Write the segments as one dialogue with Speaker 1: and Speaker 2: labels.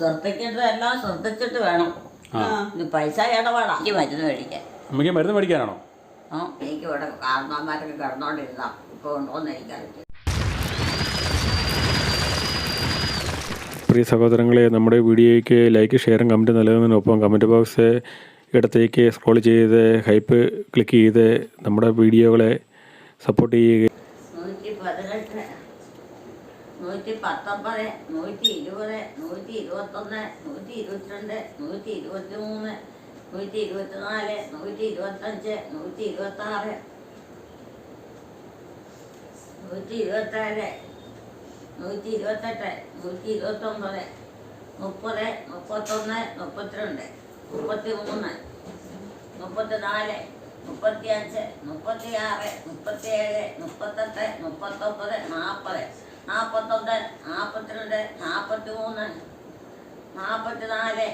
Speaker 1: ശ്രദ്ധിക്കേണ്ടതെല്ലാം ശ്രദ്ധിച്ചിട്ട് വേണം. ഇത് പൈസ ഇടപാടാ. എനിക്ക് മരുന്ന് മേടിക്കാൻ.
Speaker 2: അമ്മയ്ക്ക് മരുന്ന് മേടിക്കാനാണോ?
Speaker 1: ആ എനിക്ക് ഇവിടെ കാരണവന്മാരൊക്കെ കിടന്നോണ്ടിരുന്ന. ഇപ്പോൾ ഉണ്ടോന്ന് എനിക്കറിയില്ല
Speaker 2: പ്രിയ സഹോദരങ്ങളെ നമ്മുടെ വീഡിയോയ്ക്ക് ലൈക്ക് ഷെയറും കമന്റ് നൽകുന്നതിനൊപ്പം കമന്റ് ബോക്സ് ഇടത്തേക്ക് സ്ക്രോൾ ചെയ്ത് ഹൈപ്പ് ക്ലിക്ക് ചെയ്ത് നമ്മുടെ വീഡിയോകളെ സപ്പോർട്ട് ചെയ്യുക
Speaker 1: നൂറ്റി പതിനെട്ട് നൂറ്റി പത്തൊമ്പത് നൂറ്റി ഇരുപത് നൂറ്റി ഇരുപത്തൊന്ന് നൂറ്റി ഇരുപത്തിരണ്ട് നൂറ്റി ഇരുപത്തി മൂന്ന് നൂറ്റി ഇരുപത്തിനാല് നൂറ്റി ഇരുപത്തഞ്ച് നൂറ്റി ഇരുപത്താറ് നൂറ്റി ഇരുപത്തേഴ് നൂറ്റി ഇരുപത്തെട്ട് നൂറ്റി ഇരുപത്തൊമ്പത് മുപ്പത് മുപ്പത്തൊന്ന് മുപ്പത്തിരണ്ട് മുപ്പത്തി മൂന്ന് മുപ്പത്തിനാല് മുപ്പത്തിയഞ്ച് മുപ്പത്തിയാറ് മുപ്പത്തിയേഴ് മുപ്പത്തെട്ട് മുപ്പത്തൊമ്പത് നാൽപ്പത്. നാൽപ്പത്തൊന്ന് നാൽപ്പത്തിരണ്ട് നാൽപ്പത്തി മൂന്ന് നാൽപ്പത്തിനാല്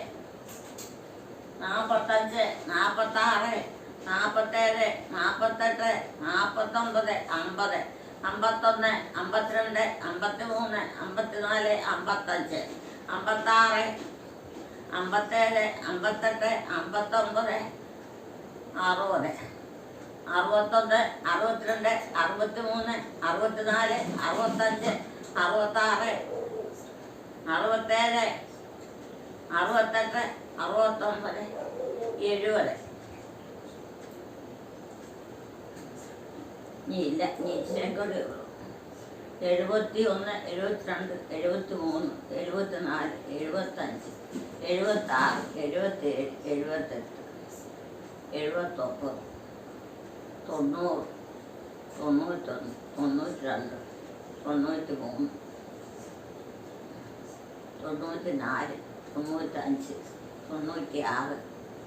Speaker 1: നാൽപ്പത്തഞ്ച് നാൽപ്പത്താറ് നാൽപ്പത്തേഴ് നാൽപ്പത്തെട്ട് നാൽപ്പത്തൊമ്പത് അമ്പത് അമ്പത്തൊന്ന് അമ്പത്തിരണ്ട് അമ്പത്തി മൂന്ന് അമ്പത്തിനാല് അമ്പത്തഞ്ച് അമ്പത്താറ് അമ്പത്തേഴ് അമ്പത്തെട്ട് അമ്പത്തൊമ്പത് അറുപത്. അറുപത്തൊന്ന് അറുപത്തിരണ്ട് അറുപത്തി മൂന്ന് അറുപത്തിനാല് അറുപത്തഞ്ച് അറുപത്താറ് അറുപത്തേഴ് അറുപത്തെട്ട് അറുപത്തൊമ്പത് എഴുപത്. നീ ഇല്ല നീ ഇച്ചിരി കൂടെ ഉള്ളൂ. എഴുപത്തി ഒന്ന് എഴുപത്തിരണ്ട് എഴുപത്തി മൂന്ന് എഴുപത്തി നാല് എഴുപത്തഞ്ച് എഴുപത്താറ് എഴുപത്തേഴ് എഴുപത്തെട്ട് എഴുപത്തൊമ്പത്. തൊണ്ണൂറ് തൊണ്ണൂറ്റൊന്ന് തൊണ്ണൂറ്റി രണ്ട് തൊണ്ണൂറ്റി മൂന്ന് തൊണ്ണൂറ്റി നാല് തൊണ്ണൂറ്റഞ്ച് തൊണ്ണൂറ്റി ആറ്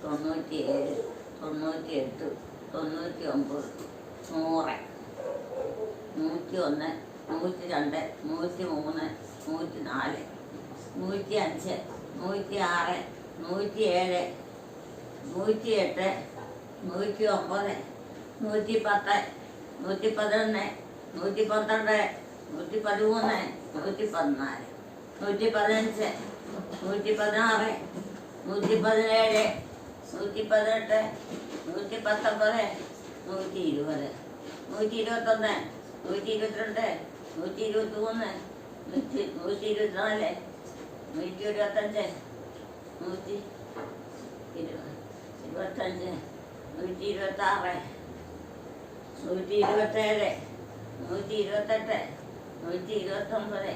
Speaker 1: തൊണ്ണൂറ്റി ഏഴ് തൊണ്ണൂറ്റി എട്ട് തൊണ്ണൂറ്റി ഒമ്പത് നൂറ്. നൂറ്റി ഒന്ന് നൂറ്റി രണ്ട് നൂറ്റി മൂന്ന് നൂറ്റി നാല് നൂറ്റി അഞ്ച് നൂറ്റി ആറ് നൂറ്റി ഏഴ് നൂറ്റി എട്ട് നൂറ്റി ഒമ്പത് നൂറ്റി പത്ത് നൂറ്റി പതിനൊന്ന് നൂറ്റി പന്ത്രണ്ട് നൂറ്റി പതിമൂന്ന് നൂറ്റി പതിനാല് നൂറ്റി പതിനഞ്ച് നൂറ്റി പതിനാറ് നൂറ്റി പതിനേഴ് നൂറ്റി പതിനെട്ട് നൂറ്റി പത്തൊമ്പത് നൂറ്റി ഇരുപത് നൂറ്റി ഇരുപത്തൊന്ന് നൂറ്റി ഇരുപത്തിരണ്ട് നൂറ്റി ഇരുപത്തി മൂന്ന് നൂറ്റി നൂറ്റി ഇരുപത്തിനാല് നൂറ്റി ഇരുപത്തഞ്ച് നൂറ്റി ഇരുപത് ഇരുപത്തഞ്ച് നൂറ്റി ഇരുപത്താറ് നൂറ്റി ഇരുപത്തേഴ് നൂറ്റി ഇരുപത്തെട്ട് നൂറ്റി ഇരുപത്തൊമ്പത്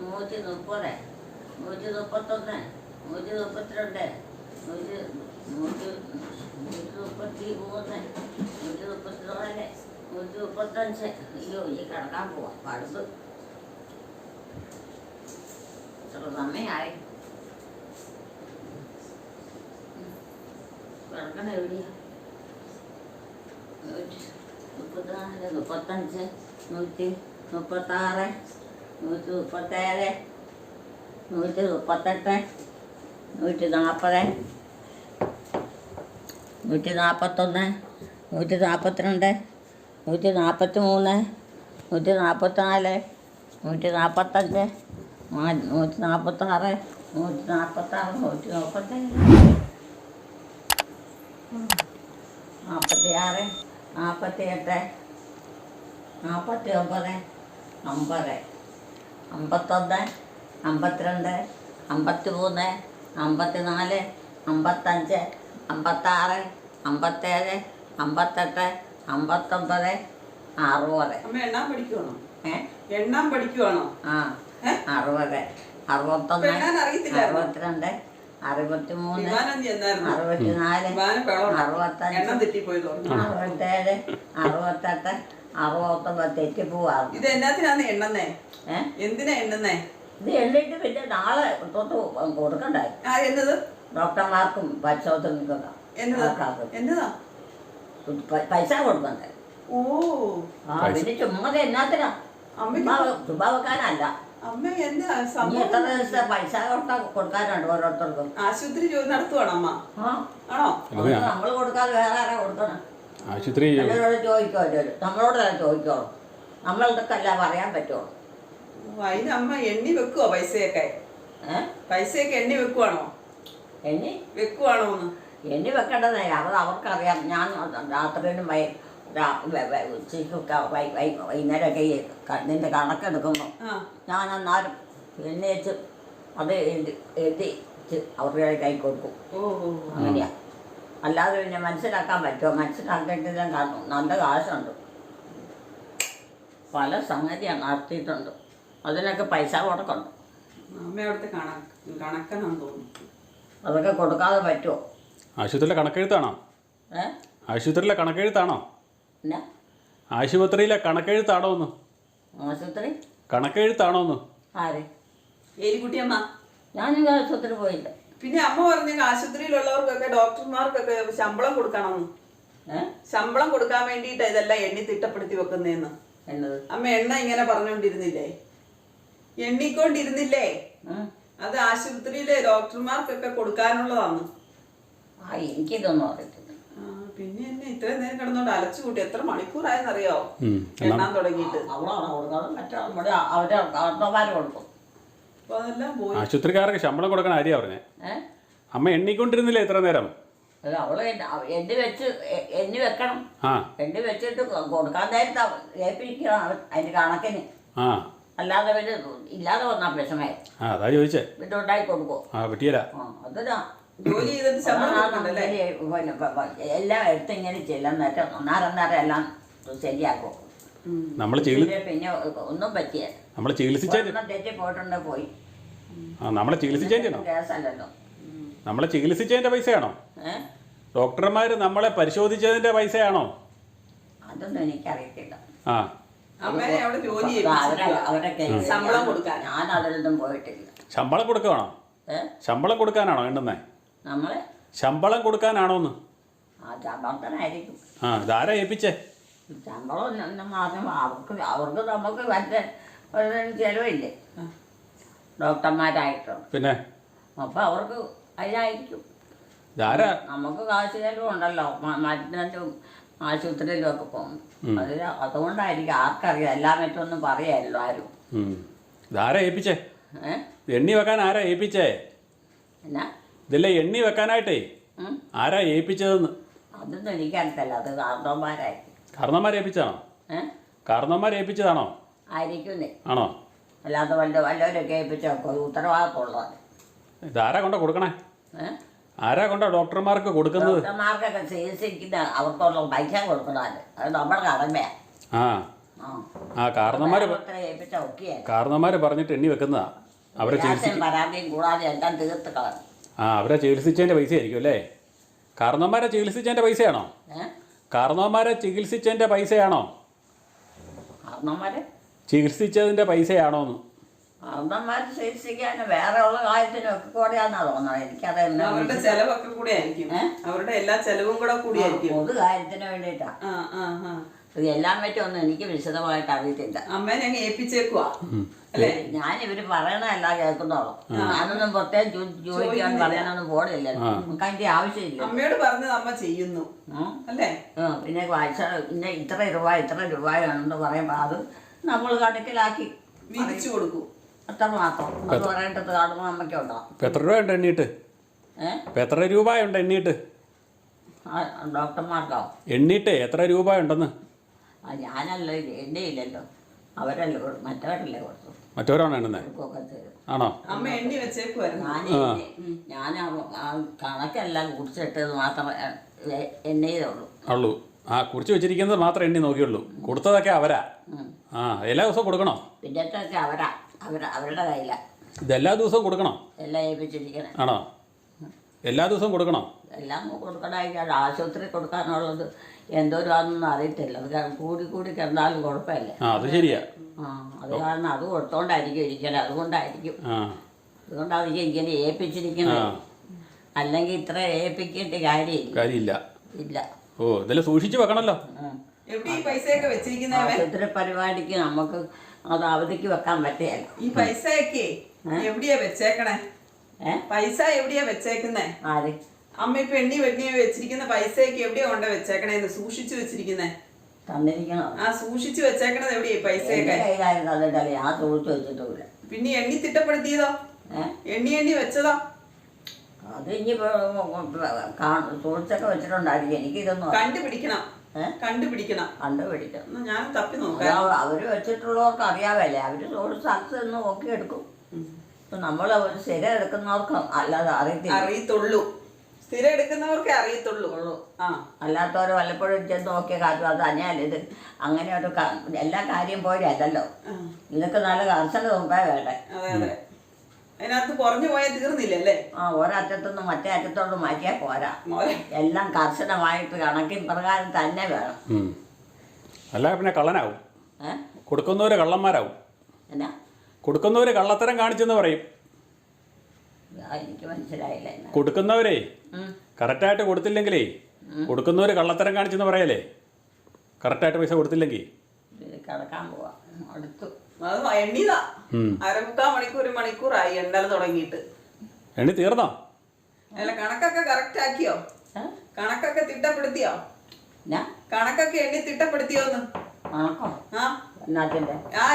Speaker 1: നൂറ്റി മുപ്പത് നൂറ്റി മുപ്പത്തൊന്ന് നൂറ്റി മുപ്പത്തിരണ്ട് നൂറ്റി നൂറ്റി നൂറ്റി മുപ്പത്തി മൂന്ന് നൂറ്റി മുപ്പത്തിനാല് നൂറ്റി മുപ്പത്തഞ്ച് അയ്യോ ഈ കിടക്കാൻ പോവാം. പടുത്ത് ഇത്ര സമയമായി കിടക്കണ എവിടെയാ? നൂറ്റി മുപ്പത്തിനാല് മുപ്പത്തഞ്ച് നൂറ്റി മുപ്പത്താറ് നൂറ്റി മുപ്പത്തേഴ് നൂറ്റി മുപ്പത്തെട്ട് നൂറ്റി നാൽപ്പത് നൂറ്റി നാൽപ്പത്തൊന്ന് നൂറ്റി നാൽപ്പത്തിരണ്ട് നൂറ്റി നാൽപ്പത്തി മൂന്ന് നൂറ്റി നാൽപ്പത്തിനാല് നൂറ്റി നാൽപ്പത്തഞ്ച് നാ- നൂറ്റി നാൽപ്പത്താറ് നൂറ്റി നാൽപ്പത്താറ് നൂറ്റി മുപ്പത്തേഴ് നാൽപ്പത്തിയാറ് നാൽപ്പത്തി എട്ട് നാൽപ്പത്തി ഒമ്പത് അമ്പത്. അമ്പത്തൊന്ന് അമ്പത്തിരണ്ട് അമ്പത്തി മൂന്ന് അമ്പത്തി നാല് അമ്പത്തഞ്ച് അമ്പത്താറ് അമ്പത്തേഴ് അമ്പത്തെട്ട് അമ്പത്തൊമ്പത് അറുപത്.
Speaker 3: എണ്ണം എണ്ണാൻ പഠിക്കുവാണോ?
Speaker 1: ഏ?
Speaker 3: എണ്ണാൻ പഠിക്കുവാണോ?
Speaker 1: ആ? അറുപത്. അറുപത്തൊന്ന് അറുപത്തിരണ്ട് അറുപത്തിനാല് അറുപത്തഞ്ച് അറുപത്തേഴ് അറുപത്തെട്ട് അറുപത്തൊമ്പത്
Speaker 3: ഇത് എന്നാത്തിനാന്ന് എണ്ണന്നേ? എന്തിനാ എണ്ണന്നേ?
Speaker 1: ഇത് എണ്ണിട്ട് പിന്നെ നാളെ തൊട്ട് കൊടുക്കണ്ടേ
Speaker 3: ആ എന്നത്?
Speaker 1: ഡോക്ടർമാർക്കും പരിശോധനക്കൊക്കെ
Speaker 3: എന്നതാ?
Speaker 1: പൈസ കൊടുക്കണ്ടേ?
Speaker 3: ഓ.
Speaker 1: ആ പിന്നെ ചുമ്മാതെ എന്നാത്തിനാ? ചുമ്മാ ചുമ്മാ വെക്കാനല്ല.
Speaker 3: അമ്മ എന്താ
Speaker 1: ഇനി എത്ര
Speaker 3: സംഭവം?
Speaker 1: ദിവസത്തെ പൈസ കൊടുക്കാൻ കൊടുക്കാനുണ്ട് ഓരോരുത്തർക്കും?
Speaker 3: ആശുപത്രി ജോലി നടത്തുവാണോ അമ്മ ആണോ
Speaker 1: നമ്മൾ കൊടുക്കാതെ വേറെ ആരാ കൊടുക്കണം
Speaker 2: ആശുപത്രി
Speaker 1: എല്ലാവരോട് ചോദിക്കോ എല്ലാവരും നമ്മളോട് തന്നെ ചോദിക്കോളൂ പറയാൻ പറ്റുള്ളൂ
Speaker 3: ഓ, അതിന് അമ്മ എണ്ണി വെക്കുവോ പൈസയൊക്കെ?
Speaker 1: ഏ?
Speaker 3: പൈസയൊക്കെ എണ്ണി വെക്കുവാണോ?
Speaker 1: എണ്ണി?
Speaker 3: വെക്കുവാണോ എന്ന്
Speaker 1: എന്നെ വെക്കേണ്ടതേ അവർ അവർക്കറിയാം. ഞാൻ രാത്രിയിലും വൈ രാ- ഒക്കെ വെ- കണക്കെടുക്കുന്നു വൈ വൈ വൈകുന്നേരമൊക്കെ ഈ ക- നിന്റെ കണക്കെടുക്കുമ്പോൾ ഞാൻ അന്നാലും എണ്ണേച്ച് അത് എഴുതി അവരുടെ കൈ കൊടുക്കും. അങ്ങനെയാ. അല്ലാതെ പിന്നെ മനസ്സിലാക്കാൻ പറ്റുമോ? മനസ്സിലാക്കിയിട്ടില്ല കാണും. നല്ല കാശുണ്ട്. പല സംഗതിയാണ് നടത്തിയിട്ടുണ്ട്. അതിനൊക്കെ പൈസ കൊടുക്കണം
Speaker 3: അമ്മ അവിടുത്തെ കണക്ക് കണക്കനാന്ന് തോന്നുന്നു.
Speaker 1: അതൊക്കെ കൊടുക്കാതെ പറ്റുമോ?
Speaker 2: ആശുപത്രിയിലെ കണക്കെഴുത്താണോ?
Speaker 1: ഏ?
Speaker 2: ആശുപത്രിയിലെ കണക്കെഴുത്താണോ?
Speaker 1: പിന്നെ?
Speaker 2: ആശുപത്രിയിലെ കണക്കെഴുത്താണോ ഒന്ന്
Speaker 1: ആശുപത്രി?
Speaker 2: കണക്കെഴുത്താണോ ഒന്ന്
Speaker 1: ആരെ?
Speaker 3: ഏലിക്കുട്ടിയമ്മ
Speaker 1: ഞാൻ ആശുപത്രി പോയില്ല.
Speaker 3: പിന്നെ അമ്മ പറഞ്ഞ ആശുപത്രിയിലുള്ളവർക്കൊക്കെ ഡോക്ടർമാർക്കൊക്കെ ശമ്പളം
Speaker 1: കൊടുക്കണം.
Speaker 3: ശമ്പളം കൊടുക്കാൻ വേണ്ടിട്ട് ഇതെല്ലാം എണ്ണി തിട്ടപ്പെടുത്തി വെക്കുന്നേന്ന്.
Speaker 1: എന്നത്?
Speaker 3: അമ്മ എണ്ണ ഇങ്ങനെ പറഞ്ഞുകൊണ്ടിരുന്നില്ലേ എണ്ണിക്കൊണ്ടിരുന്നില്ലേ. അത് ആശുപത്രിയിലെ ഡോക്ടർമാർക്കൊക്കെ കൊടുക്കാനുള്ളതാണ്.
Speaker 1: ആ എനിക്കിതൊന്നും അറിയത്തില്ല.
Speaker 3: പിന്നെ എന്നെ ഇത്രയും നേരം കിടന്നോണ്ട് അലച്ചു കൂട്ടി എത്ര മണിക്കൂറായെന്നറിയോ. എണ്ണാൻ തുടങ്ങിയിട്ട്.
Speaker 1: അവളാണ് കൊടുക്കുന്നത് മറ്റേ നമ്മുടെ അവരെ കാർന്നമാർ കൊടുക്കും
Speaker 3: അപ്പൊ അതെല്ലാം പോയി.
Speaker 2: ആശുപത്രിക്കാർക്ക് ശമ്പളം കൊടുക്കണ ആര്യ പറഞ്ഞേ? അമ്മ എണ്ണിക്കൊണ്ടിരുന്നില്ലേ ഇത്ര നേരം?
Speaker 1: അത് അവൾ എണ്ണ- വെച്ച് എ- എണ്ണി വെക്കണം.
Speaker 2: ആ.
Speaker 1: എണ്ണി വെച്ചിട്ട് കൊ- കൊടുക്കാൻ നേരത്തെ ഏൽപ്പിക്കണം അതിന്റെ കണക്കിന്.
Speaker 2: ആ.
Speaker 1: അല്ലാതെ പിന്നെ ഇല്ലാതെ വന്നാ വിഷമേ
Speaker 2: ആ അതാ ചോദിച്ചേ.
Speaker 1: പിന്നെ ഉണ്ടാക്കി
Speaker 2: ആ പറ്റിയല്ല
Speaker 1: ആ അതിനാ
Speaker 3: ജോലി ചെയ്തിട്ട് ശമ്പളം കൊടുക്കണ്ടല്ലേ?
Speaker 1: പിന്നെ പ- പ- എല്ലാം എടുത്ത് ഇങ്ങനെ ചെല്ലുന്നിട്ട് ഒന്നാരൊന്നേരം എല്ലാം ശരിയാക്കും.
Speaker 2: നമ്മൾ
Speaker 1: പിന്നെ ഒന്നും പറ്റിയ
Speaker 2: നമ്മൾ
Speaker 1: തെറ്റി പോയിട്ടുണ്ട് പോയി.
Speaker 2: നമ്മളെ ചികിത്സിച്ചേന്റെയാണോ
Speaker 1: കേസല്ലല്ലോ.
Speaker 2: നമ്മളെ ചികിത്സിച്ചതിന്റെ പൈസയാണോ? ഡോക്ടർമാർ നമ്മളെ പരിശോധിച്ചതിന്റെ പൈസയാണോ?
Speaker 1: അതൊന്നും എനിക്കറിയത്തില്ല.
Speaker 2: ആ.
Speaker 3: ശമ്പളം
Speaker 2: കൊടുക്കാനാണോ എണ്ണുന്നേ
Speaker 1: നമ്മളെ
Speaker 2: ശമ്പളം കൊടുക്കാനാണോ എന്ന്
Speaker 1: ആ ശമ്പളത്തിനായിരിക്കും.
Speaker 2: ആ ഇതാരാ ഏൽപ്പിച്ചേ?
Speaker 1: ശമ്പളം ഒന്നും മാത്രം അവർക്ക് അവർക്ക് നമുക്ക് വല്ല ഒരു ചിലവില്ലേ. ഡോക്ടർമാരായിട്ടുണ്ട്
Speaker 2: പിന്നെ?
Speaker 1: അപ്പോൾ അവർക്ക് അതിനായിരിക്കും.
Speaker 2: ഇതാരാ?
Speaker 1: നമുക്ക് കാശ് ചിലവുണ്ടല്ലോ. മരുന്നിനും ആശുപത്രിയിലും ഒക്കെ പോകും. അത് അതുകൊണ്ടായിരിക്കും. ആർക്കറിയാം? എല്ലാം മറ്റൊന്നും പറയാമല്ലോ ആരും.
Speaker 2: ഇതാരാ ഏൽപ്പിച്ചേ? എണ്ണി വെക്കാൻ ആരാ ഏൽപ്പിച്ചേ?
Speaker 1: എന്നാ?
Speaker 2: ഇതല്ലേ എണ്ണി വെക്കാനായിട്ടേ. ആരാ ഏൽപ്പിച്ചതെന്ന്?
Speaker 1: അതൊന്നും എനിക്കറിയത്തില്ല. അത് കാർന്നോന്മാരായിരിക്കും
Speaker 2: കാരണവന്മാർ ഏൽപ്പിച്ചതാണോ?
Speaker 1: ഏ?
Speaker 2: കാരണവന്മാർ ഏൽപ്പിച്ചതാണോ?
Speaker 1: ആയിരിക്കുന്നേ.
Speaker 2: ആണോ?
Speaker 1: അല്ലാതെ വല്ല വല്ലവരൊക്കെ
Speaker 2: ഇതാരാ കൊണ്ട കൊടുക്കണേ? ആരാ കൊണ്ട ഡോക്ടർമാർക്ക് കൊടുക്കുന്നത്?
Speaker 1: ഡോക്ടർമാർക്കൊക്കെ ചികിത്സിക്കുന്ന അവർക്കുള്ള പൈസ കൊടുക്കണമല്ലോ അത് നമ്മുടെ കടമയാണ്
Speaker 2: ആ.
Speaker 1: ആ.
Speaker 2: ആ കാരണവന്മാർ
Speaker 1: അത്ര ഏൽപ്പിച്ച ഒക്കെയാണ്
Speaker 2: പറഞ്ഞിട്ട് എണ്ണി വെക്കുന്നതാ. അവരെ
Speaker 1: ചികിത്സിക്കും പരാതിയും കൂടാതെ എല്ലാം തീർത്ത് കളഞ്ഞു.
Speaker 2: ആ അവരെ ചികിത്സിച്ചതിന്റെ പൈസ ആയിരിക്കും അല്ലേ? കാരണവന്മാരെ ചികിത്സിച്ചതിന്റെ പൈസയാണോ? കാരണവന്മാരെ ചികിത്സിച്ചതിന്റെ പൈസയാണോ? ചികിത്സിച്ചതിന്റെ പൈസയാണോ എന്ന്.
Speaker 1: കാരണന്മാര് ചികിത്സിക്കാൻ വേറെ ഉള്ള കാര്യത്തിനൊക്കെ കൂടെയാണെന്നാ തോന്നുന്നത് എനിക്കത് എന്നാ
Speaker 3: അവരുടെ ചെലവൊക്കെ കൂടെ ആയിരിക്കും അവരുടെ എല്ലാ ചെലവും കൂടെ കൂടിയായിരിക്കും.
Speaker 1: പൊതു കാര്യത്തിന് വേണ്ടിയിട്ടാ. പറ്റുമൊന്നും എനിക്ക് വിശദമായിട്ട് അറിയത്തില്ല.
Speaker 3: അമ്മേനെ അങ്ങ് ഏൽപ്പിച്ചേക്കുവാ
Speaker 1: ഞാൻ ഇവർ പറയണല്ല കേൾക്കുന്നോളൂ ഞാനൊന്നും പ്രത്യേകം ചോദിക്കാൻ പറയാനൊന്നും പോടില്ല നമുക്ക് അതിന്റെ ആവശ്യമില്ല.
Speaker 3: അമ്മയോട് പറഞ്ഞത് അമ്മ ചെയ്യുന്നു. അല്ലേ?
Speaker 1: പിന്നെ വായിച്ച പിന്നെ ഇത്ര രൂപ ഇത്ര രൂപയാണെന്ന് പറയുമ്പോ അത് നമ്മൾ കണക്കിലാക്കി
Speaker 3: വിരിച്ചു കൊടുക്കും.
Speaker 1: അത്ര മാത്രം. അത് പറയേണ്ടത് കാണുമ്പോൾ നമുക്ക് ഉണ്ടാവും
Speaker 2: ഇപ്പം എത്ര രൂപയുണ്ട് എണ്ണീട്ട്? എത്ര എണ്ണീട്ട്?
Speaker 1: ഡോക്ടർമാർക്കോ?
Speaker 2: എണ്ണീട്ട് എത്ര രൂപയുണ്ടെന്ന്?
Speaker 1: ഉണ്ടെന്ന് ഞാനല്ലോ എണ്ണയില്ലല്ലോ. ഇല്ലല്ലോ അവരല്ലേ മറ്റവരല്ലേ കൊടുത്തു.
Speaker 2: മറ്റവരാണോ എണ്ണുന്നത് ആണോ?
Speaker 3: അമ്മ എണ്ണി വെച്ചേക്കുമായിരുന്നു
Speaker 1: ഞാൻ കണക്കെല്ലാം കുടിച്ചിട്ടത് മാത്രം
Speaker 2: ഉള്ളൂ. ആ കുറിച്ച് വെച്ചിരിക്കുന്നത് മാത്രം എണ്ണി നോക്കിയുള്ളൂ. കൊടുത്തതൊക്കെ അവരാ. ആ എല്ലാ ദിവസവും കൊടുക്കണോ?
Speaker 1: പിന്നത്തൊക്കെ അവരാ. അവര അവരുടെ
Speaker 2: ഇതെല്ലാ ദിവസവും കൊടുക്കണോ?
Speaker 1: എല്ലാം ഏൽപ്പിച്ചിരിക്കണേ.
Speaker 2: ആണോ? എല്ലാ ദിവസവും കൊടുക്കണോ?
Speaker 1: എല്ലാം കൊടുക്കണ ആശുപത്രി കൊടുക്കാനുള്ളത് എന്തോരാണെന്നൊന്നും അറിയത്തില്ല. അത് കൂടി കൂടി കിടന്നാലും കുഴപ്പമില്ല.
Speaker 2: ആ അത് ശരിയാ.
Speaker 1: ആ അത് കാരണം അത് കൊടുത്തോണ്ടായിരിക്കും ഇരിക്കണേ അതുകൊണ്ടായിരിക്കും.
Speaker 2: ആ.
Speaker 1: അതുകൊണ്ടായിരിക്കും ഇങ്ങനെ ഏൽപ്പിച്ചിരിക്കുന്നത്. അല്ലെങ്കിൽ ഇത്ര ഏൽപ്പിക്കേണ്ട കാര്യമില്ല.
Speaker 2: കാര്യമില്ല.
Speaker 1: ഇല്ല.
Speaker 2: ഓ ഇതെല്ലാം സൂക്ഷിച്ചു വെക്കണല്ലോ.
Speaker 3: എവിടെ ഈ പൈസയൊക്കെ വെച്ചിരിക്കുന്നവൻ
Speaker 1: ആശുപത്രി പരിപാടിക്ക് നമുക്ക് അത് അവധിക്ക് വെക്കാൻ പറ്റിയല്ല
Speaker 3: ഈ പൈസയൊക്കെ എവിടെയാ വെച്ചേക്കണേ?
Speaker 1: ഏ?
Speaker 3: പൈസ എവിടെയാ വെച്ചേക്കുന്നേ?
Speaker 1: ആര്?
Speaker 3: അമ്മ ഇപ്പൊ എണ്ണി വെണ്ണി വെച്ചിരിക്കുന്ന പൈസയൊക്കെ എവിടെയാ കൊണ്ട് വെച്ചേക്കണേന്ന് സൂക്ഷിച്ചു വെച്ചിരിക്കുന്നേ.
Speaker 1: തന്നിരിക്കണം.
Speaker 3: ആ സൂക്ഷിച്ചു വെച്ചേക്കണത് എവിടെയാ പൈസയൊക്കെ?
Speaker 1: കയ്യിലായിരുന്നു
Speaker 3: പിന്നെ എണ്ണി തിട്ടപ്പെടുത്തിയതോ? എണ്ണി എണ്ണി വെച്ചതോ?
Speaker 1: അത് ഇനി സൂക്ഷിച്ചൊക്കെ വെച്ചിട്ടുണ്ടായിരിക്കും. എനിക്ക് ഇതൊന്നും
Speaker 3: കണ്ടുപിടിക്കണം.
Speaker 1: കണ്ടുപിടിക്കണം.
Speaker 3: കണ്ടുപിടിക്കണം.
Speaker 1: കണ്ടുപിടിക്കാം
Speaker 3: ഞാൻ തപ്പി നോക്കാം.
Speaker 1: അവർ വെച്ചിട്ടുള്ളവർക്ക് അറിയാവല്ലേ? അവർ സോഴ്സ് സ്ഥലത്ത് നിന്ന് നോക്കി എടുക്കും ഇപ്പൊ നമ്മൾ സ്ഥിരം എടുക്കുന്നവർക്ക് അല്ലാതെ അറിയത്തില്ല.
Speaker 3: അറിയത്തുള്ളൂ. സ്ഥിരം എടുക്കുന്നവർക്കേ അറിയത്തുള്ളൂ. ആ
Speaker 1: അല്ലാത്തവർ വല്ലപ്പോഴും ചെന്ന് നോക്കിയ കാര്യം അത് തന്നെയല്ല ഇത്. അങ്ങനെ ഒരു ക- എല്ലാ കാര്യം പോലെ അല്ലല്ലോ ഇതൊക്കെ നല്ല കർശന മുമ്പേ വേണ്ടേ.
Speaker 3: അതെ അതെ. അതിനകത്ത് കുറഞ്ഞു പോയാൽ തീർന്നില്ലല്ലേ
Speaker 1: ആ ഒരറ്റത്തുനിന്ന് മറ്റേ അറ്റത്തോട്ട് മാറ്റിയാൽ പോരാ.
Speaker 3: മോനെ.
Speaker 1: എല്ലാം കർശനമായിട്ട് കണക്കിൻ പ്രകാരം തന്നെ വേണം.
Speaker 2: ഉം. അല്ല പിന്നെ കള്ളനാവും.
Speaker 1: ഏ?
Speaker 2: കൊടുക്കുന്നവർ കള്ളന്മാരാവും.
Speaker 1: എന്നാ?
Speaker 2: കൊടുക്കുന്നവര് കള്ളത്തരം കാണിച്ചെന്ന് പറയും.
Speaker 1: എനിക്ക് മനസ്സിലായില്ല എന്നാ.
Speaker 2: കൊടുക്കുന്നവരേ
Speaker 1: ഉം.
Speaker 2: കറക്റ്റായിട്ട് കൊടുത്തില്ലെങ്കിലേ കൊടുക്കുന്നവർ കള്ളത്തരം കാണിച്ചെന്ന് പറയല്ലേ? കറക്റ്റായിട്ട് പൈസ കൊടുത്തില്ലെങ്കിൽ
Speaker 1: ഇത് കിടക്കാൻ പോവാ. അടുത്തു.
Speaker 3: അത് എണ്ണിതാ.
Speaker 2: ഉം.
Speaker 3: അരമുക്കാൽ മണിക്കൂർ ഒരു മണിക്കൂറായി എണ്ണൽ തുടങ്ങിയിട്ട്.
Speaker 2: എണ്ണി തീർന്നോ?
Speaker 3: അല്ല കണക്കൊക്കെ കറക്റ്റ് ആക്കിയോ?
Speaker 1: ഏ?
Speaker 3: കണക്കൊക്കെ തിട്ടപ്പെടുത്തിയോ? കണക്കൊക്കെ എണ്ണി തിട്ടപ്പെടുത്തിയോന്ന്? ആ ആ.